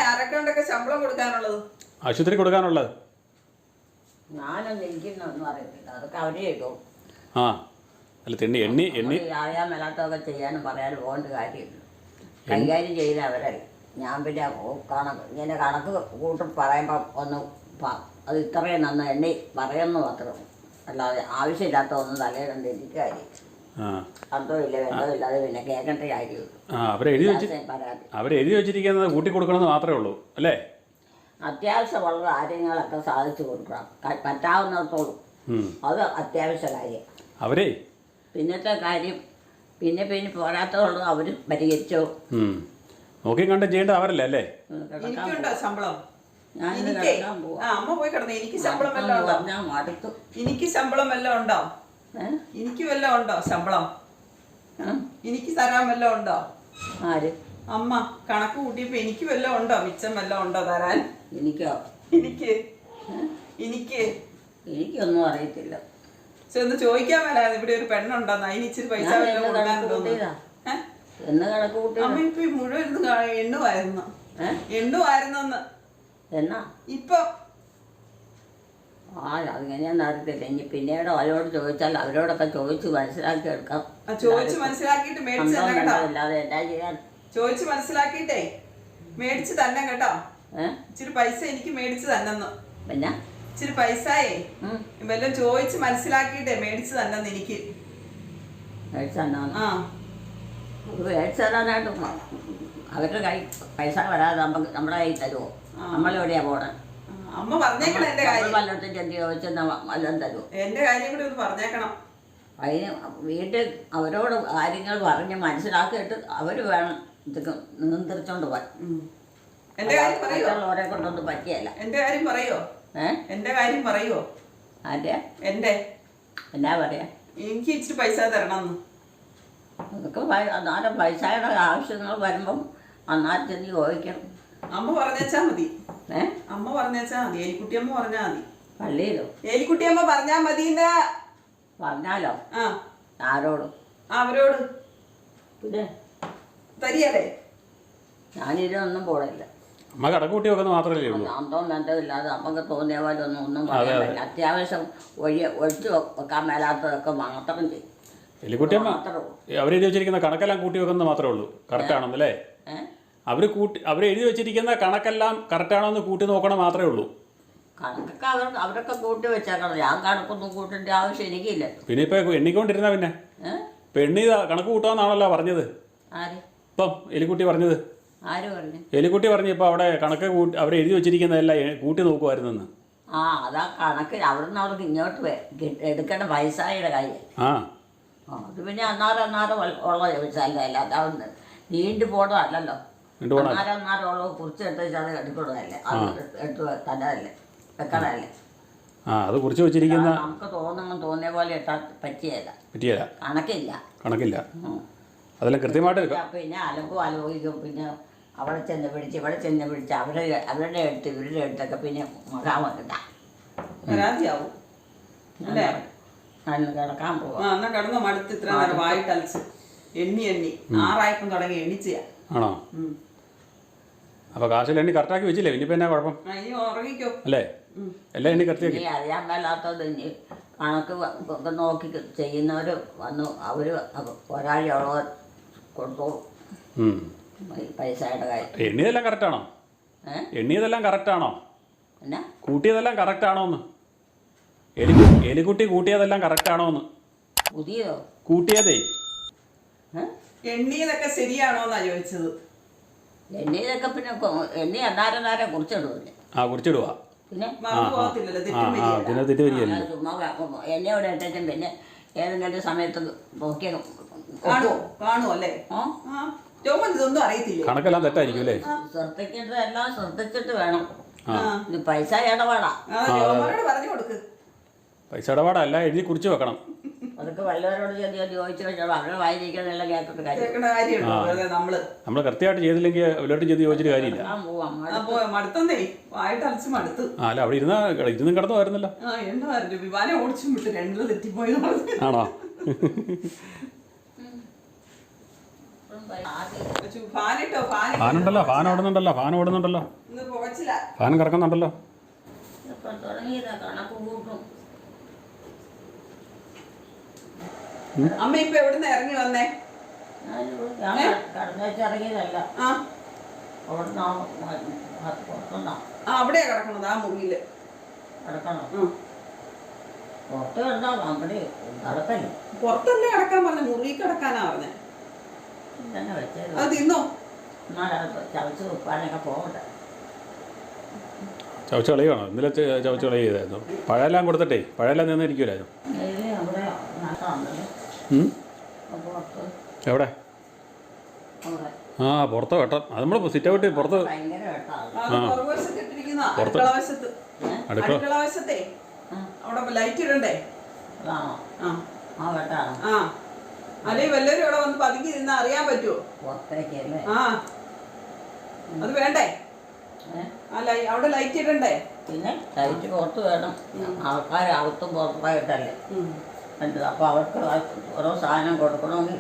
Speaker 3: ആരൊക്കെ ശമ്പളം കൊടുക്കാനുള്ളത്
Speaker 2: ആശുപത്രി കൊടുക്കാനുള്ളത്.
Speaker 1: ഞാനൊന്നും എനിക്കൊന്നും അറിയത്തില്ല. അതൊക്കെ അവർ ചെയ്തു
Speaker 2: ആ. അല്ല തെണ്ണി എണ്ണി എണ്ണി
Speaker 1: അറിയാൻ മേലാത്തതൊക്കെ ചെയ്യാനും പറയാനും പോകേണ്ട കാര്യമില്ല. കൈകാര്യം ചെയ്ത് അവരെ. ഞാൻ പിന്നെ കണക്ക് ഇങ്ങനെ കണക്ക് കൂട്ടി പറയുമ്പോൾ ഒന്ന് അത് ഇത്രയും നന്ന് എണ്ണി പറയുന്നു മാത്രം. അല്ലാതെ ആവശ്യമില്ലാത്ത ഒന്നും തലയിലുണ്ട് എനിക്ക് കാര്യം
Speaker 2: അവരെഴുതി വെച്ചിരിക്കുന്നത് കൂട്ടി കൊടുക്കണമെന്ന് മാത്രമേ ഉള്ളൂ അല്ലേ?
Speaker 1: അത്യാവശ്യമുള്ള കാര്യങ്ങളൊക്കെ സാധിച്ചു കൊടുക്കണം. പറ്റാവുന്നിടത്തോളം. അത് അത്യാവശ്യ കാര്യം.
Speaker 2: അവരേ?
Speaker 1: പിന്നത്തെ കാര്യം പിന്നെ പിന്നെ പോരാത്തതുള്ളത് അവർ പരിഹരിച്ചോ?
Speaker 2: നോക്കി കണ്ട് ചെയ്യേണ്ട ചെയ്യേണ്ടത് അവരല്ലേ അല്ലേ?
Speaker 3: എനിക്കുണ്ടോ ശമ്പളം? അമ്മ പോയി കിടന്നു. എനിക്ക് ശമ്പളം വല്ലതും ഉണ്ടോ?
Speaker 1: പറഞ്ഞാൽ മടുത്തു.
Speaker 3: എനിക്ക് ശമ്പളം വല്ലതും ഉണ്ടോ? എനിക്ക് വല്ലതും ഉണ്ടോ ശമ്പളം? എനിക്ക് തരാൻ വല്ലതും ഉണ്ടോ?
Speaker 1: ആര്?
Speaker 3: അമ്മ കണക്ക് കൂട്ടിയപ്പോ എനിക്ക് വല്ലതും ഉണ്ടോ? മിച്ചം വല്ലതും ഉണ്ടോ തരാൻ?
Speaker 1: എനിക്കോ?
Speaker 3: എനിക്ക്. എനിക്ക്.
Speaker 1: എനിക്കൊന്നും അറിയത്തില്ല.
Speaker 3: പക്ഷെ ഒന്ന് ചോദിക്കാൻ മേലായിരുന്നു. ഇവിടെ ഒരു പെണ്ണുണ്ടോന്ന്. അതിന് ഇച്ചിരി പൈസ
Speaker 1: ഞാൻ
Speaker 3: വല്ലതും
Speaker 1: എന്ന് കണക്ക്
Speaker 3: ഏ?
Speaker 1: എന്ന് കണക്ക് കൂട്ടി
Speaker 3: അമ്മ ഇപ്പൊ ഈ മുഴുവൻ ഇരുന്ന് കാ- എണ്ണുമായിരുന്നു.
Speaker 1: ഏ?
Speaker 3: എണ്ണുമായിരുന്നെന്ന്.
Speaker 1: എന്നാ?
Speaker 3: ഇപ്പൊ?
Speaker 1: ആ അതിങ്ങനെയാന്ന് അറിയത്തില്ല. ഇനി പിന്നീട് അവരോട് ചോദിച്ചാൽ അവരോടൊക്കെ ചോദിച്ച് മനസ്സിലാക്കി എടുക്കാം.
Speaker 3: ആ ചോദിച്ച് മനസ്സിലാക്കിയിട്ട് മേടിച്ച് തന്നെ കേട്ടോ.
Speaker 1: അല്ലാതെ എന്നാ ചെയ്യാൻ?
Speaker 3: ചോദിച്ച് മനസ്സിലാക്കിയിട്ടേ. മേടിച്ച് തന്നെ കേട്ടോ. ഇച്ചിരി പൈസ എനിക്ക് മേടിച്ചു തന്നെന്ന്
Speaker 1: പിന്നെ?
Speaker 3: ഇച്ചിരി പൈസയേ. വല്ലതും ചോദിച്ച് മനസ്സിലാക്കിയിട്ടേ മേടിച്ചു തന്നെന്ന് എനിക്ക്
Speaker 1: മേടിച്ച് തരാനായിട്ട് അവരുടെ കൈ പൈസ വരാതെ നമുക്ക് നമ്മുടെ കയ്യിൽ തരുമോ നമ്മളെവിടെയാ പോണേ?
Speaker 3: അമ്മ പറഞ്ഞേക്കണം എന്റെ കാര്യം.
Speaker 1: വല്ലതും ചെന്ന് ചോദിച്ചെന്നാ വല്ലതും തരുമോ
Speaker 3: എന്റെ കാര്യം കൂടി ഒന്ന് പറഞ്ഞേക്കണം.
Speaker 1: അതിന് വീട്ടിൽ അവരോട് കാര്യങ്ങൾ പറഞ്ഞ് മനസ്സിലാക്കിയിട്ട് അവർ വേണം ഇതൊക്കെ നിയന്ത്രിച്ചോണ്ട് പോകാൻ.
Speaker 3: എന്റെ കാര്യം പറയോ?
Speaker 1: മറ്റുള്ളവരെ കൊണ്ടൊന്നും പറ്റിയല്ല.
Speaker 3: എന്റെ കാര്യം പറയോ? എന്റെ കാര്യം പറയോ? എന്റെ?
Speaker 1: എന്നാ പറയാ?
Speaker 3: എനിക്ക് ഇച്ചിരി പൈസ തരണം
Speaker 1: അതൊക്കെ പൈ- അന്നേരം പൈസയുടെ ആവശ്യങ്ങൾ വരുമ്പം അന്നാരം ചെന്ന് ചോദിക്കണം.
Speaker 3: അമ്മ പറഞ്ഞേച്ചാ മതി.
Speaker 1: ഏ?
Speaker 3: അമ്മ പറഞ്ഞേച്ചാ മതി. എലിക്കുട്ടിയമ്മ പറഞ്ഞാ മതി.
Speaker 1: പള്ളിയിലോ?
Speaker 3: എലിക്കുട്ടിയമ്മ പറഞ്ഞാ മതി
Speaker 1: പറഞ്ഞാലോ?
Speaker 3: ആ.
Speaker 1: ആരോടും?
Speaker 3: അവരോട്.
Speaker 1: പിന്നെ?
Speaker 3: തരിയല്ലേ?
Speaker 1: ഞാനിതിനൊന്നും പോടില്ല
Speaker 2: അമ്മ കടക്ക് കൂട്ടി വെക്കുന്നത് മാത്രമല്ലേ ഉള്ളൂ.
Speaker 1: അന്തവും നല്ലതില്ലാതെ നമുക്ക് തോന്നിയ പോലെ ഒന്നും ഒന്നും പറയാൻ പറ്റില്ല. അത്യാവശ്യം ഒഴി ഒഴിച്ചു വെക്കാൻ മേലാത്തതൊക്കെ മാത്രം ചെയ്യും.
Speaker 2: എലിക്കുട്ടിയമ്മ അവരെഴുതി വെച്ചിരിക്കുന്ന കണക്കെല്ലാം കൂട്ടി വെക്കുന്നത് മാത്രമേ ഉള്ളൂ. കറക്റ്റ് ആണെന്നല്ലേ
Speaker 1: ഏ?
Speaker 2: അവർ കൂട്ടി എഴുതി വെച്ചിരിക്കുന്ന കണക്കെല്ലാം കറക്റ്റാണോ എന്ന് കൂട്ടി നോക്കണം മാത്രമേ ഉള്ളൂ.
Speaker 1: കണക്കൊക്കെ അവർ അവരൊക്കെ കൂട്ടി വെച്ചേക്കണം. ഞാൻ കണക്കൊന്നും കൂട്ടേണ്ട ആവശ്യം എനിക്കില്ല.
Speaker 2: പിന്നെ ഇപ്പൊ എണ്ണിക്കൊണ്ടിരുന്ന പിന്നെ. പെണ്ണി കണക്ക് കൂട്ടാന്നാണല്ലോ പറഞ്ഞത്.
Speaker 1: ആര്?
Speaker 2: ഇപ്പം എലിക്കുട്ടി പറഞ്ഞത്.
Speaker 1: ആര് പറഞ്ഞു?
Speaker 2: എലിക്കുട്ടി പറഞ്ഞു ഇപ്പോൾ അവിടെ കണക്ക് കൂട്ടി അവർ എഴുതി വെച്ചിരിക്കുന്നതെല്ലാം കൂട്ടി നോക്കുമായിരുന്നെന്ന്.
Speaker 1: ആ അതാ കണക്ക്. അവിടുന്ന് അവർക്ക് ഇങ്ങോട്ട് വേ- കിട്ട- എടുക്കേണ്ട പൈസയുടെ കാര്യം
Speaker 2: ആ.
Speaker 1: ആ, അത് പിന്നെ അന്നാറ് അന്നാറ് ഉള്ള- ഉള്ള ചോദിച്ചാലേ അല്ല അതാവുന്നത് നീണ്ടു പോണോ
Speaker 2: അല്ലല്ലോ പോണ-
Speaker 1: അന്നാറ് ഉള്ള ഉള്ളത് കുറിച്ച് എടുത്ത് വെച്ചാൽ അത് എടുക്കണതല്ലേ അത് എടുത്ത് തന്നതല്ലേ. വെക്കണതല്ലേ.
Speaker 2: ആ അത് കുറിച്ച് വെച്ചിരിക്കുന്ന
Speaker 1: നമുക്ക് തോന്നുമ്പോൾ തോന്നിയ പോലെ ഇട്ടാൽ പറ്റിയല്ല
Speaker 2: പറ്റിയല്ല
Speaker 1: കണക്കില്ല.
Speaker 2: കണക്കില്ല.
Speaker 1: ഉം.
Speaker 2: അതെല്ലാം കൃത്യമായിട്ട് എടുക്കാം.
Speaker 1: പിന്നെ- അലമ്പും ആലോചിക്കും പിന്നെ അവിടെ ചെന്ന് പിടിച്ച് ഇവിടെ ചെന്ന് പിടിച്ച് അവരെ അവരുടെ അടുത്ത് ഇവരുടെ അടുത്തൊക്കെ പിന്നെ മുഖാൻ
Speaker 3: പരാതിയാവും. അല്ലേ?
Speaker 1: ഞാൻ കിടക്കാൻ
Speaker 3: ആ
Speaker 1: പോവാം
Speaker 3: എന്നാ കിടന്നു മടുത്ത് ഇത്ര നേരം വായിട്ട് അലച്ച് എണ്ണി എണ്ണി. ആറായപ്പം തുടങ്ങി എണ്ണിച്ചയാ
Speaker 2: ആണോ. അപ്പോൾ കാശിൽ എണ്ണി കറക്റ്റാക്കി വെച്ചില്ലേ? ഇനിയിപ്പോൾ എന്നാ കുഴപ്പം?
Speaker 3: ആ, ഇനി ഉറങ്ങിക്കോ.
Speaker 2: അല്ലേ? എല്ലാം എണ്ണി കറക്റ്റ്
Speaker 1: ഇനി അറിയാൻ മേലാത്തത് ഇനി കണക്ക് ഒക്കെ നോക്കി ചെയ്യുന്നവർ വന്നു. അവർ ഒരാഴ്ചയോളം കൊടുത്തോളും. പൈസയുടെ കാര്യം.
Speaker 2: എണ്ണിയതെല്ലാം കറക്റ്റാണോ? എണ്ണിയതെല്ലാം കറക്റ്റാണോ?
Speaker 1: എന്നാ?
Speaker 2: കൂട്ടിയതെല്ലാം കറക്റ്റാണോ എന്ന് എലി എലിക്കുട്ടി കൂട്ടിയതെല്ലാം കറക്റ്റാണോ എന്ന്
Speaker 1: പുതിയതോ?
Speaker 2: കൂട്ടിയതേ.
Speaker 3: എണ്ണിയതൊക്കെ ശരിയാണോ എന്നാ ചോദിച്ചത്.
Speaker 1: എണ്ണിയതൊക്കെ പിന്നെ എണ്ണി അന്നാരം നേരം കുറിച്ചിടുവല്ലേ
Speaker 2: ആ കുറിച്ചിടുക
Speaker 1: പിന്നെ?
Speaker 2: പിന്നെ തെറ്റ് വരികയല്ലേ.
Speaker 1: ചുമ്മാ വ- എണ്ണയോടെ ഇട്ടും പിന്നെ ഏതെങ്കിലും സമയത്ത് നോക്കിയാൽ
Speaker 3: കാണുമോ കാണുമോ അല്ലേ? ആ. രോമൻ ഇതൊന്നും അറിയത്തില്ലേ?
Speaker 2: കണക്കെല്ലാം തെറ്റായിരിക്കും അല്ലേ?
Speaker 1: ശ്രദ്ധിച്ചിട്ട് വേണം. ഇത് പൈസ ഇടപാടാ.
Speaker 3: രോമനോട് പറഞ്ഞു കൊടുക്ക്.
Speaker 2: പൈസ ഇടപാടല്ല എഴുതി കുറിച്ച് വെക്കണം.
Speaker 1: അതൊക്കെ വല്ലവരോട് ചോദിച്ചു കഴിഞ്ഞാൽ അവരുടെ കാര്യം.
Speaker 2: നമ്മൾ കൃത്യമായിട്ട് ചെയ്തില്ലെങ്കിൽ എല്ലാവരും ചെയ്ത് ചോദിച്ചിട്ട് കാര്യമില്ല. അല്ല അവിടെ ഇരുന്ന ഇരുന്നും കിടന്നു വരുന്നല്ലോ
Speaker 3: ആ ഫാൻ
Speaker 2: ഫാനുണ്ടല്ലോ ഫാൻ ഓടുന്നുണ്ടല്ലോ ഫാൻ ഓടുന്നുണ്ടല്ലോ. ഫാൻ കറക്കുന്നുണ്ടല്ലോ.
Speaker 3: അമ്മ ഇപ്പൊ എവിടുന്ന് ഇറങ്ങി വന്നേ?
Speaker 1: ഇറങ്ങിയതല്ല.
Speaker 3: ആ.
Speaker 1: അവിടെ
Speaker 3: കിടക്കണത് ആ
Speaker 1: മുറിയിൽ.
Speaker 3: പുറത്തല്ലേ കിടക്കാൻ പറഞ്ഞ മുറി കിടക്കാനാ പറഞ്ഞേ.
Speaker 1: തന്നെ വെച്ചത്
Speaker 3: അത് തിന്നോ?
Speaker 1: എന്നാലത് ചവച്ച്
Speaker 2: കളയുവാണോ? ഇന്നലെ ചവച്ച് കളയ ചെയ്തായിരുന്നു പഴയെല്ലാം കൊടുത്തിട്ടേ പഴയെല്ലാം നിന്നിരിക്കുമല്ലായിരുന്നു
Speaker 1: ഇത് അവിടെ നഷ്ടമുണ്ടല്ലോ
Speaker 2: ഉം?
Speaker 1: പുറത്ത്.
Speaker 2: എവിടെ?
Speaker 1: അവിടെ.
Speaker 2: ആ പുറത്ത് വെട്ടം. അത് നമ്മൾ സിറ്റ് ഔട്ട് പുറത്ത്
Speaker 3: ആ
Speaker 2: പുറത്ത്.
Speaker 3: അടുക്കള അവിടെ ലൈറ്റ് ഇടണ്ടേ? ആ.
Speaker 1: ആ വെട്ടാ
Speaker 3: ആ. അല്ലെങ്കിൽ വല്ലവരും ഇവിടെ വന്ന് പതുങ്ങി ഇരുന്ന് അറിയാൻ പറ്റുമോ
Speaker 1: പുറത്തേക്കല്ലേ
Speaker 3: ആ. അത് വേണ്ടേ? ആ ലൈ അവിടെ ലൈറ്റ് ഇടണ്ടേ?
Speaker 1: പിന്നെ ലൈറ്റ് പുറത്ത് വേണം. ആൾക്കാർ അകത്തും പുറത്തായിട്ടല്ലേ? അപ്പൊ അപ്പോൾ അവർക്ക് ഓരോ സാധനം കൊടുക്കണമെങ്കിൽ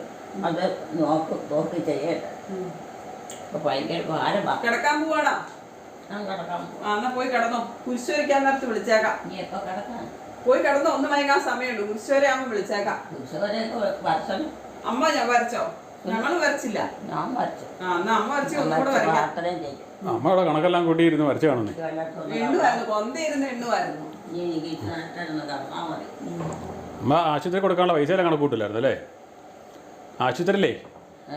Speaker 1: അത് നോക്ക് നോക്കി ചെയ്യട്ടെ. അപ്പോൾ ഭയങ്കര ഭാരം
Speaker 3: കിടക്കാൻ പോവാണോ
Speaker 1: ഞാൻ
Speaker 3: ആ എന്നാ പോയി കിടന്നോ. കുരിശ് വരയ്ക്കാൻ നേരത്ത് വിളിച്ചേക്കാം.
Speaker 1: നീ എപ്പോൾ കിടക്കാൻ
Speaker 3: പോയി കിടന്ന് ഒന്ന് മയങ്ങാൻ സമയമുണ്ട്. കുരിശ് വരെ ആകുമ്പോൾ വിളിച്ചേക്കാം അമ്മ ഞാൻ വരച്ചോ? ഞങ്ങൾ വരച്ചില്ല.
Speaker 1: ഞാൻ വരച്ചു.
Speaker 3: ആ എന്നാ അമ്മ വരച്ച് ഒന്നുകൂടെ വരയ്ക്കാം.
Speaker 2: കണക്കെല്ലാം കൂട്ടിയിരുന്ന് വരച്ച് കാണുന്നേ
Speaker 3: എണ്ണുമായിരുന്നു കൊന്തയിരുന്ന് എണ്ണുമായിരുന്നു
Speaker 2: ആശുപത്രി കൊടുക്കാനുള്ള പൈസ കണക്ക് കൂട്ടില്ലായിരുന്നു അല്ലേ? ആശുപത്രിയിലേ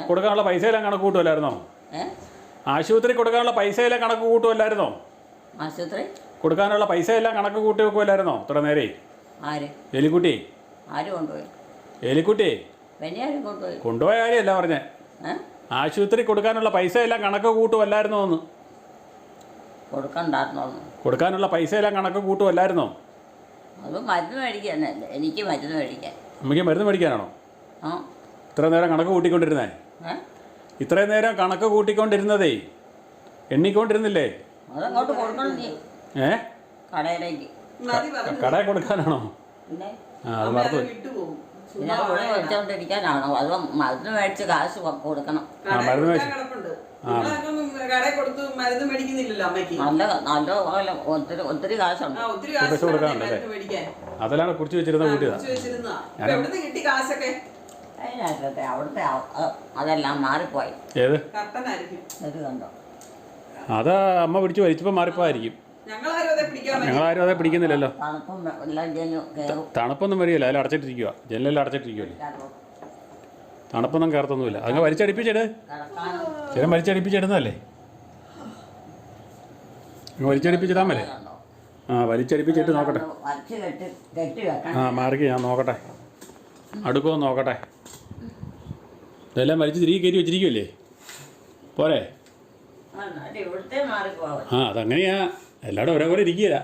Speaker 2: കൊടുക്കാനുള്ള പൈസയെല്ലാം കണക്ക് കൂട്ടുമല്ലായിരുന്നോ ആശുപത്രി കൊടുക്കാനുള്ള എല്ലാം കണക്ക് കൂട്ടുമല്ലായിരുന്നോ
Speaker 1: ആശുപത്രി?
Speaker 2: കൊടുക്കാനുള്ള പൈസ എല്ലാം കണക്ക് കൂട്ടി വെക്കുമല്ലായിരുന്നോ ഇത്ര നേരെ.
Speaker 1: ആര്?
Speaker 2: എലിക്കുട്ടി.
Speaker 1: ആര് കൊണ്ടുപോയി?
Speaker 2: എലിക്കുട്ടി.
Speaker 1: കൊണ്ടുപോയി?
Speaker 2: കൊണ്ടുപോയ കാര്യമല്ല പറഞ്ഞേ. ആശുപത്രി കൊടുക്കാനുള്ള പൈസ എല്ലാം കണക്ക് കൂട്ടുമല്ലായിരുന്നോ ഒന്ന്
Speaker 1: കൊടുക്കാനുള്ള
Speaker 2: കൊടുക്കാനുള്ള എല്ലാം കണക്ക് കൂട്ടുമല്ലായിരുന്നോ
Speaker 1: അത് മരുന്ന് മേടിക്കാനല്ലേ എനിക്ക് മരുന്ന് മേടിക്കാൻ.
Speaker 2: അമ്മയ്ക്ക് മരുന്ന് മേടിക്കാനാണോ?
Speaker 1: ആ.
Speaker 2: ഇത്ര നേരം കണക്ക് കൂട്ടിക്കൊണ്ടിരുന്നേ. ഇത്രയും നേരം കണക്ക് കൂട്ടിക്കൊണ്ടിരുന്നതേ. എണ്ണിക്കൊണ്ടിരുന്നില്ലേ?
Speaker 1: അതങ്ങോട്ട് കൊടുക്കണം നീ.
Speaker 2: ഏ?
Speaker 1: കടയിലേക്ക്.
Speaker 2: കടയിൽ കൊടുക്കാനാണോ? ആ അത് മറന്നു
Speaker 1: പിന്നെ മേടിച്ചോണ്ടിരിക്കാനാണോ? അത് മരുന്ന് മേടിച്ച് കാശ് കൊടുക്കണം.
Speaker 3: കടയിൽ
Speaker 2: മരുന്ന്
Speaker 3: കൊടുക്കാൻ കിടപ്പുണ്ട്. നിങ്ങളൊന്നും കടയിൽ കൊടുത്ത് മരുന്ന് മേടിക്കുന്നില്ലല്ലോ അമ്മയ്ക്ക്.
Speaker 1: നല്ല നല്ല പോലെ ഒത്തിരി ഒത്തിരി കാശുണ്ട്.
Speaker 3: ഒത്തിരി കാശ്
Speaker 2: കൊടുക്കാനുണ്ടല്ലേ? അതെല്ലാം കുറിച്ച് വെച്ചിരുന്ന കൂട്ടിയതാ.
Speaker 3: കിട്ടി കാശൊക്കെ?
Speaker 1: അതിനകത്തെ അവിടുത്തെ അതെല്ലാം മാറിപ്പോയി.
Speaker 2: ഏത്?
Speaker 1: ഇത് കണ്ടോ?
Speaker 2: അത് അമ്മ പിടിച്ച് വലിച്ചപ്പോൾ മാറിപ്പോയിരിക്കും
Speaker 3: ഞങ്ങളാരും അതെ
Speaker 2: പിടിക്കുന്നില്ലല്ലോ. തണുപ്പൊന്നും വരികയില്ല അതിൽ അടച്ചിട്ടിരിക്കുക ജനലെല്ലാം അടച്ചിട്ടിരിക്കുവല്ലേ? തണുപ്പൊന്നും കയറത്തൊന്നുമില്ല അങ്ങ് വലിച്ചടിപ്പിച്ചിട്. ചില വലിച്ചടിപ്പിച്ചിടുന്നതല്ലേ? അങ്ങ് വലിച്ചടിപ്പിച്ചിടാൻ
Speaker 1: മതി
Speaker 2: ആ വലിച്ചടിപ്പിച്ചിട്ട് നോക്കട്ടെ. ആ മാറിക്ക് ഞാൻ നോക്കട്ടെ. അടുക്കോ നോക്കട്ടെ. ഇതെല്ലാം വലിച്ച് തിരികെ കയറ്റി വെച്ചിരിക്കുമല്ലേ പോരെ.
Speaker 1: ആ
Speaker 2: അതങ്ങനെയാ. എല്ലാവരും ഒരേപോലെ ഇരിക്കുകയില്ല.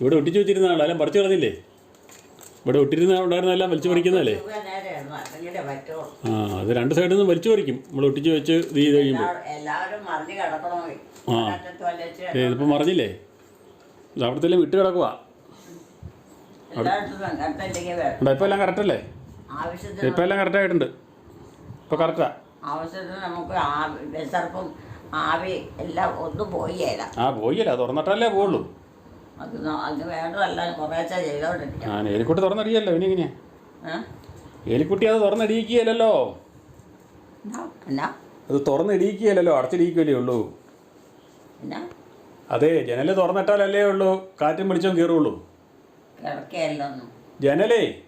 Speaker 2: ഇവിടെ ഒട്ടിച്ചു വെച്ചിരുന്ന ആളെല്ലാം പറിച്ചു കളഞ്ഞില്ലേ? ഇവിടെ ഒട്ടിരുന്ന ഉണ്ടായിരുന്നെല്ലാം വലിച്ചു പറിക്കുന്നതല്ലേ? ആ അത് രണ്ട് സൈഡിൽ നിന്നും വലിച്ചു പറിക്കും. നമ്മൾ ഒട്ടിച്ചു വെച്ച് ഇത് കഴിയുമ്പോൾ ആ. ഇതിപ്പോൾ മറിഞ്ഞില്ലേ? ഇത് അവിടുത്തെ വിട്ട് കിടക്കുക ഇവിടെ ഇപ്പോൾ എല്ലാം കറക്റ്റല്ലേ ഇപ്പോൾ എല്ലാം കറക്റ്റായിട്ടുണ്ട് ഇപ്പോൾ കറക്റ്റാ
Speaker 1: ആവശ്യത്തിന് നമുക്ക് ആ വിസർപ്പും ആവി എല്ലാം ഒന്നും പോയില്ല
Speaker 2: ആ പോയില്ല തുറന്നിട്ടല്ലേ പോവുള്ളൂ.
Speaker 1: അത് ന- അത് വേണ്ടതല്ല കുറേശ്ശെ ചെയ്തോണ്ടിരിക്കാം.
Speaker 2: ഞാൻ ഏലിക്കുട്ടി തുറന്നടിയല്ലോ ഇനി ഇങ്ങനെ. അത് തുറന്നടിയിക്കുകയല്ലോ
Speaker 1: എന്നാ
Speaker 2: അത് തുറന്നിടിയിക്കുകയല്ലോ അടച്ചിടിയിക്കുകയല്ലേ ഉള്ളൂ.
Speaker 1: എന്നാ?
Speaker 2: അതെ ജനൽ തുറന്നിട്ടാലല്ലേ ഉള്ളൂ കാറ്റും വെളിച്ചവും കയറുള്ളൂ. ജനലേ.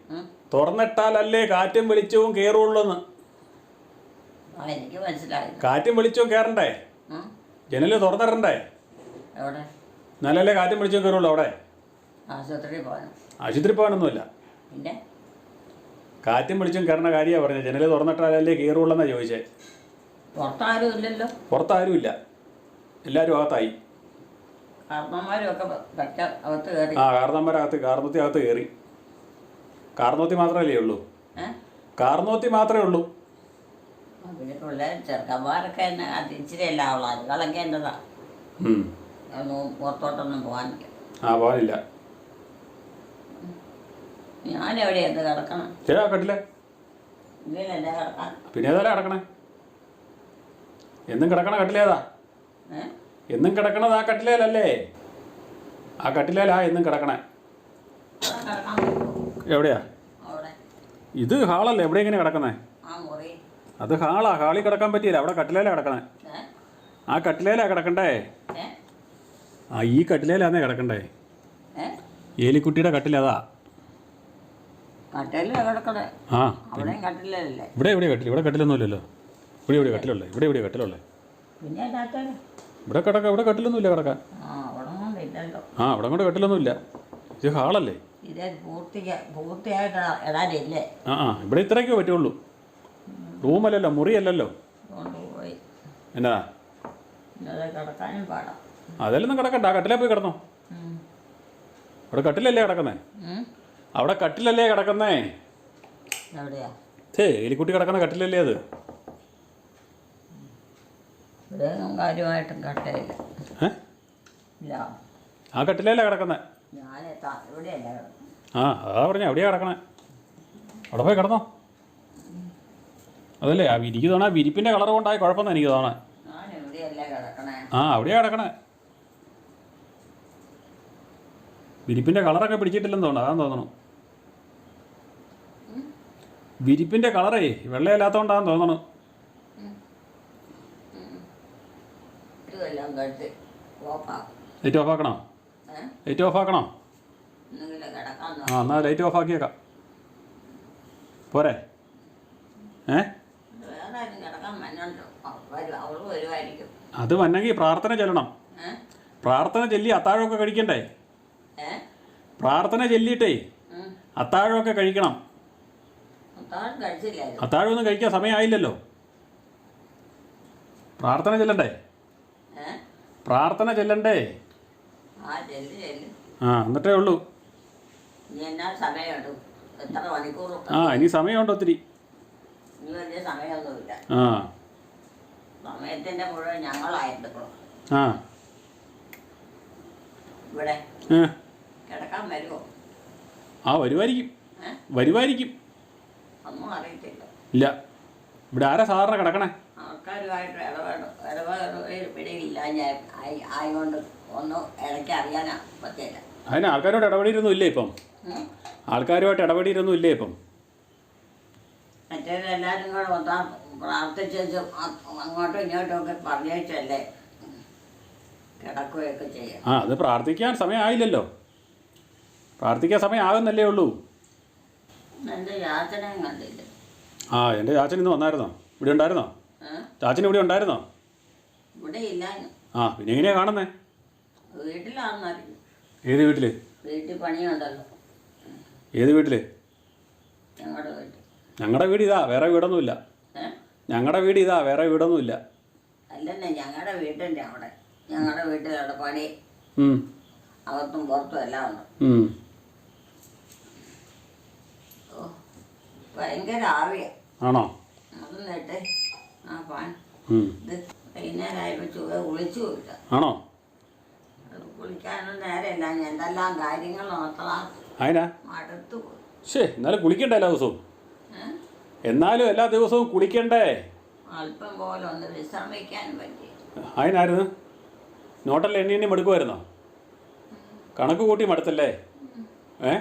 Speaker 2: തുറന്നിട്ടാലല്ലേ കാറ്റും വെളിച്ചവും കയറുള്ളൂ എന്ന് കാറ്റും വെളിച്ചവും കയറണ്ടേ?
Speaker 1: ഉം.
Speaker 2: ജനൽ തുറന്നിടണ്ടേ?
Speaker 1: എവിടെ?
Speaker 2: എന്നാലല്ലേ കാറ്റും പിടിച്ചു കയറുള്ളൂ അവിടെ.
Speaker 1: ആശുപത്രിയിൽ പോകണം.
Speaker 2: ആശുപത്രി പോകാനൊന്നുമില്ല.
Speaker 1: പിന്നെ?
Speaker 2: കാറ്റും പിടിച്ചും കയറുന്ന കാര്യമാണ് പറഞ്ഞത്. ജനൽ തുറന്നിട്ടാലല്ലേ കയറുള്ളൂ എന്നാണ് ചോദിച്ചേ.
Speaker 1: പുറത്താരും ഇല്ലല്ലോ.
Speaker 2: പുറത്താരും ഇല്ല. എല്ലാവരും അകത്തായി.
Speaker 1: കാരണന്മാരും ഒക്കെ പറ്റ അകത്ത് കയറി.
Speaker 2: ആ കാർന്നമ്മരകത്ത് കാർന്നോത്തി അകത്ത് കയറി. കാർന്നോത്തി മാത്രമല്ലേ ഉള്ളൂ.
Speaker 1: ഏ?
Speaker 2: കാർന്നോത്തി മാത്രമേ ഉള്ളൂ.
Speaker 1: പിന്നെ പിള്ളേർ ചെറുക്കന്മാരൊക്കെ എന്നെ അത് ഇച്ചിരി അല്ല ഉള്ളു അതുകളൊക്കെ
Speaker 2: എന്റെതാ.
Speaker 1: ഒന്നും പുറത്തോട്ടൊന്നും പോകാനില്ല
Speaker 2: ആ പോകാനില്ല
Speaker 1: ഞാൻ എവിടെ എന്ത് കിടക്കണം?
Speaker 2: ചേട്ടാ കട്ടില്ലേ
Speaker 1: ഇതിൽ എന്നെ കിടക്കാൻ.
Speaker 2: പിന്നെ ഏതായാലും കിടക്കണേ? എന്നും കിടക്കണ കട്ടിലേതാ
Speaker 1: ഏ?
Speaker 2: എന്നും കിടക്കണത് ആ കട്ടിലേലല്ലേ? ആ കട്ടിലേലാ എന്നും കിടക്കണേ.
Speaker 1: അവിടെ കിടക്കാൻ പറ്റുമോ?
Speaker 2: എവിടെയാ?
Speaker 1: അവിടെ.
Speaker 2: ഇത് ഹാളല്ലേ? എവിടെ ഇങ്ങനെ കിടക്കുന്നേ? അത് ഹാളാ ഹാളിൽ കിടക്കാൻ പറ്റിയില്ല. അവിടെ കട്ടിലേലാ കിടക്കണേ. ആ കട്ടിലേലാ കിടക്കണ്ടേ? ആ ഈ കട്ടിലേലാന്നേ കിടക്കണ്ടേ? ഏലിക്കുട്ടിയുടെ കട്ടിലതാ ആ.
Speaker 1: ഇവിടെ
Speaker 2: ഇവിടെ എവിടെ കട്ടിൽ ഇവിടെ കട്ടിലൊന്നുമില്ലല്ലോ. ഇവിടെ ഇവിടെ കട്ടിലുള്ളേ ഇവിടെ ഇവിടെ കട്ടിലുള്ളേ. ഇവിടെ കിടക്ക ഇവിടെ കട്ടിലൊന്നുമില്ല കിടക്കാൻ.
Speaker 1: ആ അവിടെ
Speaker 2: കൊണ്ട് കട്ടിലൊന്നുമില്ല. ഇത് ഹാളല്ലേ? ആ ഇവിടെ ഇത്രയൊക്കെ പറ്റുള്ളൂ. റൂമല്ലല്ലോ മുറിയല്ലല്ലോ? എന്നാ?
Speaker 1: അതെല്ലാം
Speaker 2: അതിലൊന്നും കിടക്കണ്ട കട്ടിലേ പോയി കിടന്നോ. അവിടെ കട്ടിലല്ലേ കിടക്കുന്നേ? അവിടെ കട്ടിലല്ലേ കിടക്കുന്നേ? ഏ എലിക്കുട്ടി കിടക്കുന്ന കട്ടിലല്ലേ അത്?
Speaker 1: കാര്യമായിട്ടും
Speaker 2: ആ കട്ടിലല്ലേ കിടക്കുന്നേ? ആ അതാ പറഞ്ഞ എവിടെയാ കിടക്കണേ. അവിടെ പോയി കിടന്നോ. അതല്ലേ? ആ വിരിക്ക് തോന്നാ വിരിപ്പിന്റെ കളർ കൊണ്ടായ കുഴപ്പമെന്ന് എനിക്ക് തോന്നണേ
Speaker 1: ഞാൻ
Speaker 2: ആ അവിടെയാ കിടക്കണേ. വിരിപ്പിന്റെ കളറൊക്കെ പിടിച്ചിട്ടില്ലെന്ന് തോന്നുന്നു. അതാന്ന് തോന്നണു വിരിപ്പിന്റെ കളറേ വെള്ളയില്ലാത്തതുകൊണ്ടാന്ന് തോന്നണു ലൈറ്റ് ഓഫ് ആക്കണോ ലൈറ്റ് ഓഫ് ആക്കണോ ആ എന്നാൽ ലൈറ്റ് ഓഫ് ആക്കിയേക്കാം പോരെ. ഏ
Speaker 1: വേറെ ആരും കിടക്കാൻ മന്നുണ്ടോ വരും അവൾ വരുമായിരിക്കും
Speaker 2: അത് വന്നെങ്കിൽ പ്രാർത്ഥന ചെല്ലണം. പ്രാർത്ഥന ചെല്ലി അത്താഴമൊക്കെ കഴിക്കണ്ടേ? പ്രാർത്ഥന
Speaker 1: ചെല്ലിട്ടേ.
Speaker 2: അത്താഴമൊക്കെ കഴിക്കണം.
Speaker 1: അത്താഴം ഒന്നും
Speaker 2: അത്താഴമൊന്നും കഴിക്കാൻ സമയമായില്ലല്ലോ. പ്രാർത്ഥന ചെല്ലണ്ടേ? പ്രാർത്ഥന ചെല്ലണ്ടേ?
Speaker 1: ആ
Speaker 2: എന്നിട്ടേ ഉള്ളൂ. ആ ഇനി സമയമുണ്ട് ഒത്തിരി. ആ.
Speaker 1: സമയത്തിന്റെ മുഴുവൻ ഞങ്ങളായിരുന്നു
Speaker 2: ആ.
Speaker 1: ഇവിടെ. കിടക്കാൻ വരുമോ
Speaker 2: ആ വരുമായിരിക്കും. വരുമായിരിക്കും.
Speaker 1: ഒന്നും അറിയത്തില്ല.
Speaker 2: ഇല്ല. ഇവിടെ ആരാ സാധാരണ കിടക്കണേ?
Speaker 1: ആൾക്കാരുമായിട്ട് ഇടപെട ഞാൻ ആയതുകൊണ്ട് ഒന്നും ഇടയ്ക്ക് അറിയാനാ പറ്റില്ല
Speaker 2: അതിന് ആൾക്കാരോട് ഇടപെടിയിരുന്നും ഇല്ലേ ഇപ്പം. ആൾക്കാരുമായിട്ട് ഇടപെടിയിരുന്നും ഇല്ലേ ഇപ്പം?
Speaker 1: മറ്റേതെല്ലാവരും കൂടെ പ്രാർത്ഥിച്ചു അങ്ങോട്ടും ഇങ്ങോട്ടും ഒക്കെ പറഞ്ഞേച്ചല്ലേ. കിടക്കുകയൊക്കെ ചെയ്യാം.
Speaker 2: ആ അത് പ്രാർത്ഥിക്കാൻ സമയമായില്ലല്ലോ. പ്രാർത്ഥിക്കാൻ സമയമാകുന്നല്ലേ ഉള്ളൂ.
Speaker 1: എന്റെ യാചനയും കണ്ടില്ല.
Speaker 2: ആ എന്റെ ചാച്ചൻ ഇന്ന് വന്നായിരുന്നോ? ഇവിടെ ഉണ്ടായിരുന്നോ? ചാച്ചൻ ഇവിടെ ഉണ്ടായിരുന്നോ?
Speaker 1: ഇവിടെ ഇല്ല
Speaker 2: ആ പിന്നെ എങ്ങനെയാ കാണുന്നേ?
Speaker 1: വീട്ടിലാണെന്നറിയും
Speaker 2: ഏത് വീട്ടിൽ
Speaker 1: വീട്ടിൽ പണിയുണ്ടല്ലോ.
Speaker 2: ഏത് വീട്ടിൽ.
Speaker 1: ഞങ്ങളുടെ
Speaker 2: വീട് ഇതാ വേറെ വീടൊന്നുമില്ല. ഞങ്ങളുടെ വീട് ഇതാ വേറെ വീടൊന്നുമില്ല.
Speaker 1: ഇല്ല ഞങ്ങളുടെ വീട്ടിന്റെ അവിടെ. ഞങ്ങളുടെ പണി.
Speaker 2: ഉം,
Speaker 1: അകത്തും പുറത്തും എല്ലാം ഉണ്ട്.
Speaker 2: ഉം.
Speaker 1: ഓ ഭയങ്കര ആവിയാ.
Speaker 2: ആണോ?
Speaker 1: അത് നേട്ടെ ആ പാൻ
Speaker 2: ഉം.
Speaker 1: ഇത് വൈകുന്നേരമായപ്പോൾ ചുവ കുളിച്ചു പോയില്ല
Speaker 2: ആണോ?
Speaker 1: കുളിക്കാനും നേരമില്ല. ഞാൻ എന്തെല്ലാം കാര്യങ്ങൾ നോക്കളാ
Speaker 2: അതിനാ
Speaker 1: മടുത്തു പോയി.
Speaker 2: ശേ എന്നാലും കുളിക്കണ്ടേ എല്ലാ ദിവസവും? എന്നാലും എല്ലാ ദിവസവും കുളിക്കണ്ടേ?
Speaker 1: അല്പം പോലെ ഒന്ന് വിശ്രമിക്കാൻ പറ്റി.
Speaker 2: അതിനായിരുന്നു? നോട്ടല്ല എണ്ണി എണ്ണി മടുക്കുമായിരുന്നോ? കണക്ക് കൂട്ടി മടുത്തല്ലേ? ഏ?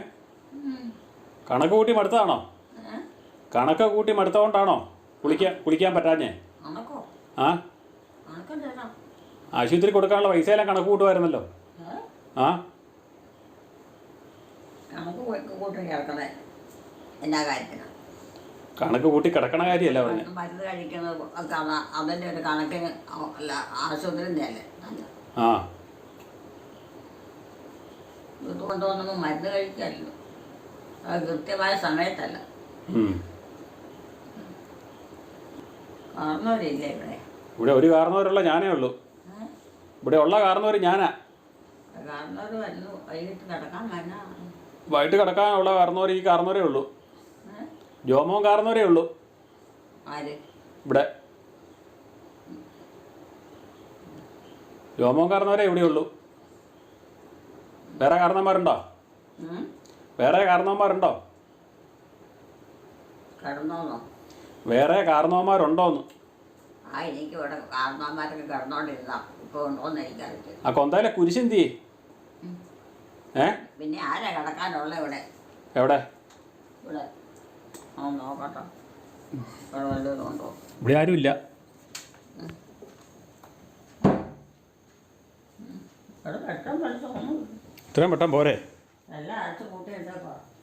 Speaker 2: കണക്ക് കൂട്ടി മടുത്തതാണോ? കണക്ക് കൂട്ടി മടുത്തോണ്ടാണോ കുളിക്കാൻ കുളിക്കാൻ പറ്റാഞ്ഞേ? ആ? ആശുപത്രി കൊടുക്കാനുള്ള പൈസയെല്ലാം കണക്ക് കൂട്ടുമായിരുന്നല്ലോ. ആ?
Speaker 1: കണക്ക് കൂട്ടി കിടക്കണേ എന്നാ കാര്യത്തിന്.
Speaker 2: കണക്ക് കൂട്ടി കിടക്കണ കാര്യമല്ല പറഞ്ഞു
Speaker 1: മരുന്ന് കഴിക്കുന്നത് അതിന്റെ ഒരു കണക്കിന് ആ- അല്ല ആശുപത്രി അല്ലേ
Speaker 2: ആ.
Speaker 1: ഇത് കൊണ്ടുവന്നപ്പോൾ മരുന്ന് കഴിക്കാമല്ലോ അത് കൃത്യമായ സമയത്തല്ല.
Speaker 2: ഉം.
Speaker 1: കാരണവരില്ല ഇവിടെ?
Speaker 2: ഇവിടെ ഒരു കാരണവരുള്ള ഞാനേ ഉള്ളൂ. ഇവിടെ ഉള്ള കാരണവർ ഞാനാ.
Speaker 1: കാരണവർ വരുന്നു വൈകിട്ട് കിടക്കാൻ
Speaker 2: വൈകിട്ട് കിടക്കാനുള്ള കാരണവർ ഈ കാരണവരേ ഉള്ളൂ. ജോമോൻ കാർന്നവരേ ഉള്ളൂ. ഇവിടെ. ജോമോൻ കാർന്നവരേ ഇവിടെ ഉള്ളൂ. വേറെ കാരണന്മാരുണ്ടോ? വേറെ കാരണവന്മാരുണ്ടോ? വേറെ കാരണവന്മാരുണ്ടോന്ന്.
Speaker 1: ആ
Speaker 2: കൊന്തയിലെ കുരിശെന്തി ഏ?
Speaker 1: പിന്നെ ആരാ കിടക്കാനുള്ള ഇവിടെ?
Speaker 2: എവിടെ?
Speaker 1: ഇവിടെ. ഇവിടെ
Speaker 2: ആരുമില്ല. ഇത്രയും വെട്ടം പോരെ.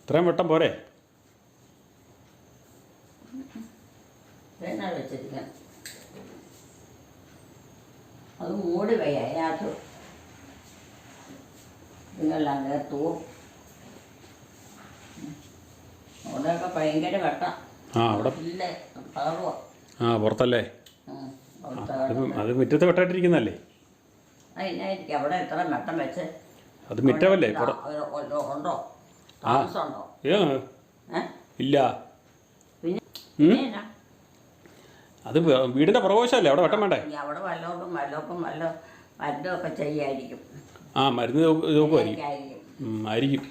Speaker 2: ഇത്രയും വെട്ടം പോരെ.
Speaker 1: അത് മൂടി വയ്യ അതിനെല്ലാം നേർത്തു അവിടെയൊക്കെ ഭയങ്കര വെട്ടം.
Speaker 2: ആ അവിടെ ആ പുറത്തല്ലേ? അത് മുറ്റത്ത് വെട്ടായിട്ടിരിക്കുന്നല്ലേ
Speaker 1: അവിടെ എത്ര വെട്ടം വെച്ച്
Speaker 2: അത്
Speaker 1: മുറ്റവല്ലേ? ഉണ്ടോ?
Speaker 2: ഏ? ഇല്ല? അത് വീടിന്റെ പ്രവേശമല്ലേ അവിടെ വെട്ടം വേണ്ടേ?
Speaker 1: ഇനി അവിടെ വല്ലവർക്കും വല്ലവർക്കും വല്ല മരുന്നൊക്കെ ചെയ്യായിരിക്കും.
Speaker 2: ആ മരുന്ന് നോക്ക്- നോക്കുമായിരിക്കും
Speaker 1: ആയിരിക്കും.